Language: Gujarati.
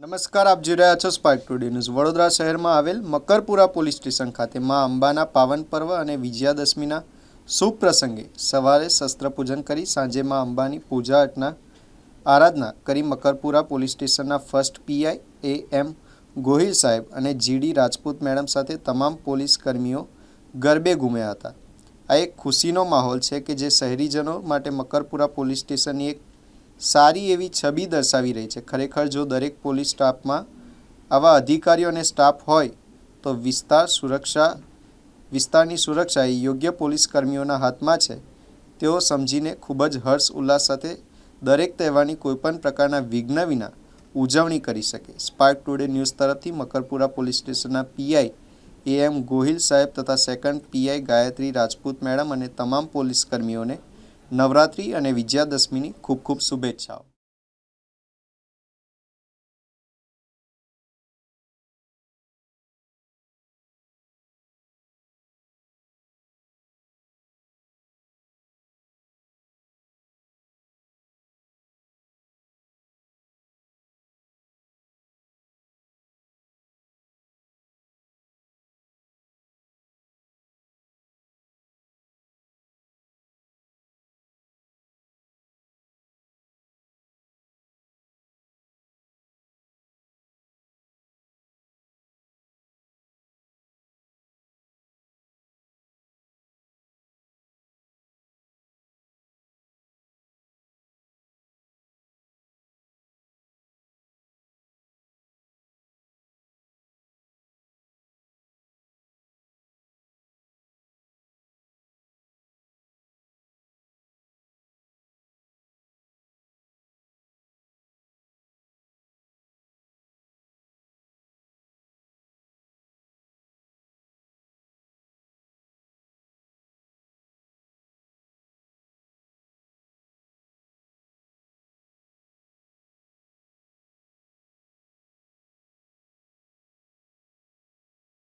નમસ્કાર, આપ જોઈ રહ્યા છો સ્પાર્ક ટુડે ન્યૂઝ વડોદરા શહેરમાં આવેલ મકરપુરા પોલીસ સ્ટેશન ખાતે મા અંબાના પાવન પર્વ અને વિજયાદશમીના શુભ પ્રસંગે સવારે શસ્ત્રપૂજન કરી સાંજે મા અંબાની પૂજા અર્ચના, આરાધના કરી મકરપુરા પોલીસ સ્ટેશનના first PI A M Gohil સાહેબ અને જીડી રાજપૂત મેડમ સાથે તમામ પોલીસ કર્મીઓ ગરબે ઘૂમ્યા હતા. આ એક ખુશીનો માહોલ છે કે જે શહેરીજનો માટે મકરપુરા પોલીસ સ્ટેશનની એક સારી એવી છબી દર્શાવી રહી છે. ખરેખર જો દરેક પોલીસ સ્ટાફમાં આવા અધિકારીઓ અને સ્ટાફ હોય, તો વિસ્તાર સુરક્ષા, વિસ્તારની સુરક્ષા એ યોગ્ય પોલીસ કર્મીઓના હાથમાં છે. તેઓ સમજીને ખૂબ જ હર્ષ ઉલ્લાસ સાથે દરેક તહેવારની કોઈપણ પ્રકારના વિઘ્ન વિના ઉજવણી કરી શકે. સ્પાર્ક ટુડે ન્યૂઝ તરફથી મકરપુરા પોલીસ સ્ટેશનના પીઆઈ એ એમ ગોહિલ સાહેબ તથા second PI Gayatri Rajput madam અને તમામ પોલીસ કર્મીઓને નવરાત્રિ અને વિજયાદશમીની ખૂબ ખૂબ શુભેચ્છાઓ.